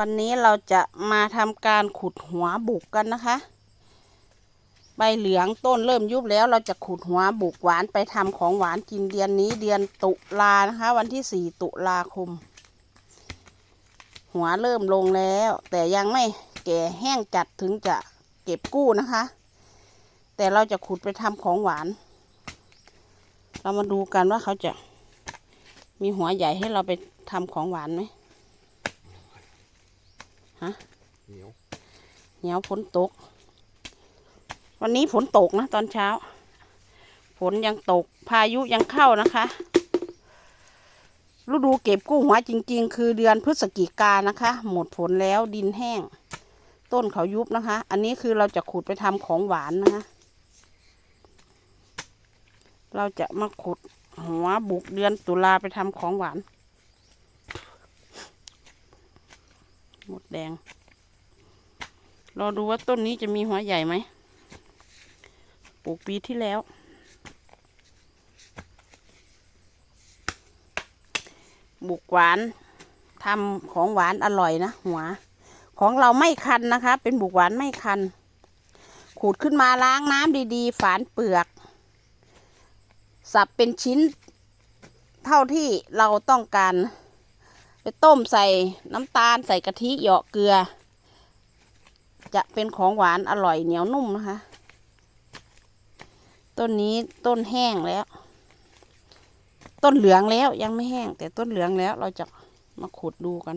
วันนี้เราจะมาทำการขุดหัวบุกกันนะคะ ใบเหลืองต้นเริ่มยุบแล้วเราจะขุดหัวบุกหวานไปทำของหวานกินเดือนนี้เดือนตุลานะคะ วันที่สี่ตุลาคม หัวเริ่มลงแล้ว แต่ยังไม่แก่แห้งจัดถึงจะเก็บกู้นะคะ แต่เราจะขุดไปทำของหวาน เรามาดูกันว่าเขาจะมีหัวใหญ่ให้เราไปทำของหวานไหม เหนียวเหนียวฝนตก วันนี้ฝนตกนะ ตอนเช้าฝนยังตกพายุยังเข้านะคะ ฤดูเก็บกู้หัวจริง ๆ คือเดือนพฤศจิกานะคะ หมดฝนแล้วดินแห้ง ต้นเขายุบนะคะ อันนี้คือเราจะขุดไปทำของหวานนะคะ เราจะมาขุดหัวบุกเดือนตุลาไปทำของหวาน มดแดง รอดูว่าต้นนี้จะมีหัวใหญ่ไหมปลูกปีที่แล้ว บุกหวานทำของหวานอร่อยนะหัว ของเราไม่คันนะคะ เป็นบุกหวานไม่คัน ขูดขึ้นมาล้างน้ำดีๆ ฝานเปลือก สับเป็นชิ้นเท่าที่เราต้องการ ไปต้มใส่น้ำตาลใส่กะทิเหยาะเกลือ จะเป็นของหวานอร่อยเหนียวนุ่มนะคะ ต้นนี้ต้นแห้งแล้ว ต้นเหลืองแล้วยังไม่แห้ง แต่ต้นเหลืองแล้วเราจะมาขุดดูกัน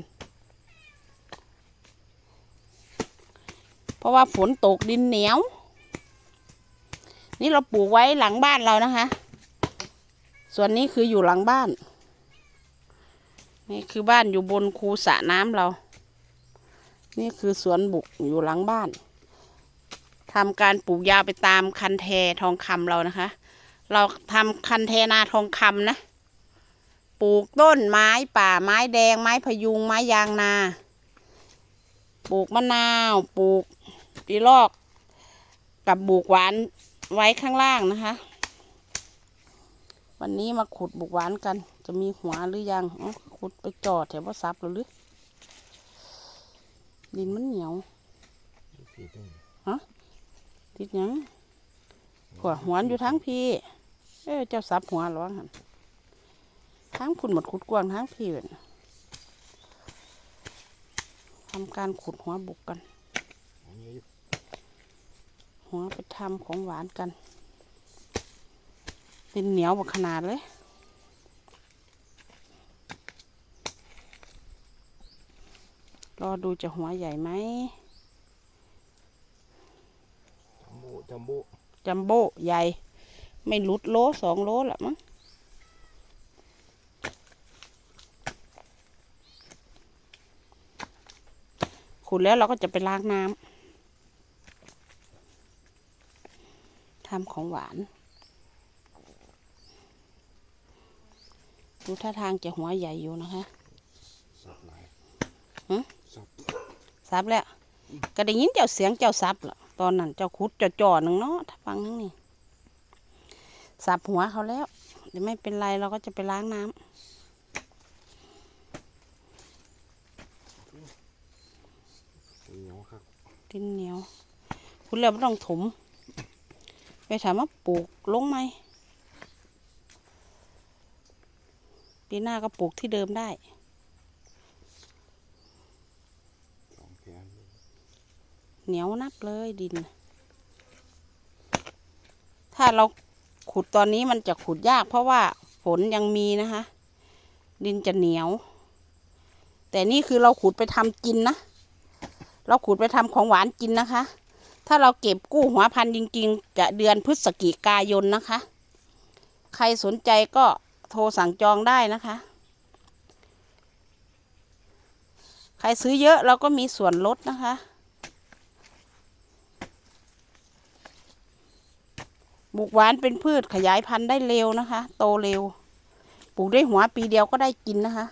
เพราะว่าฝนตกดินเหนียว นี่เราปลูกไว้หลังบ้านเรานะคะ ส่วนนี้คืออยู่หลังบ้าน นี่คือบ้านอยู่บนคูสระน้ำเรา นี่คือสวนบุกอยู่หลังบ้านทำการปลูกยาไปตามคันแททองคำเรานะคะ เราทำคันแทนาทองคำนะ ปลูกต้นไม้ป่าไม้แดงไม้พยุงไม้ยางนา ปลูกมะนาวปลูกปีลอกกับบุกหวานไว้ข้างล่างนะคะ วันนี้มาขุดบุกหวานกัน จะมีหัวหรือยังขุดไปจอดแถวว่าซับหรือหรือดินมันเหนียวสีตึงติดยังหัวหัวนอยู่ทั้งพี่ เอ้เจ้าซับหัวหรอวะหันทั้งพุ่นหมดขุดกวางทั้งพี่เว้ยทำการขุดหัวบุกกัน หัวไปทำของหวานกัน เป็นเหนียวบักขนาดเลยรอดูจะหัวใหญ่ไหมจัมโบ้จัมโบ้จัมโบ้ใหญ่ ไม่หลุดโลสองโลละมั้งขุดแล้วเราก็จะไปล้างน้ำทำของหวาน ดูท่าทางจะหัวใหญ่อยู่นะคะสับหลายหึสับซับแล้ว ก็ได้ยินเจ้าเสียงเจ้าซับล่ะตอนนั้นเจ้าคุดเจ้าจ่อหนึ่งเนาะถ้าฟังทั้งนี้สับหัวเขาแล้วเดี๋ยวไม่เป็นไรเราก็จะไปล้างน้ำเหนียวครับดินเหนียว คุณแล้วไม่ต้องถม ไปถามว่าปลูกลงไหม ปีหน้าก็ปลูกที่เดิมได้ เหนียวนักเลยดิน ถ้าเราขุดตอนนี้มันจะขุดยาก เพราะว่าฝนยังมีนะคะ ดินจะเหนียว แต่นี่คือเราขุดไปทำกินนะ เราขุดไปทำของหวานกินนะคะ ถ้าเราเก็บกู้หัวพันธุ์จริง ๆ จะเดือนพฤศจิกายนนะคะ ใครสนใจก็ โทรสั่งจองได้นะคะ ใครซื้อเยอะเราก็มีส่วนลดนะคะ บุกหวานเป็นพืชขยายพันธุ์ได้เร็วนะคะ โตเร็ว ปลูกได้หัวปีเดียวก็ได้กินนะคะ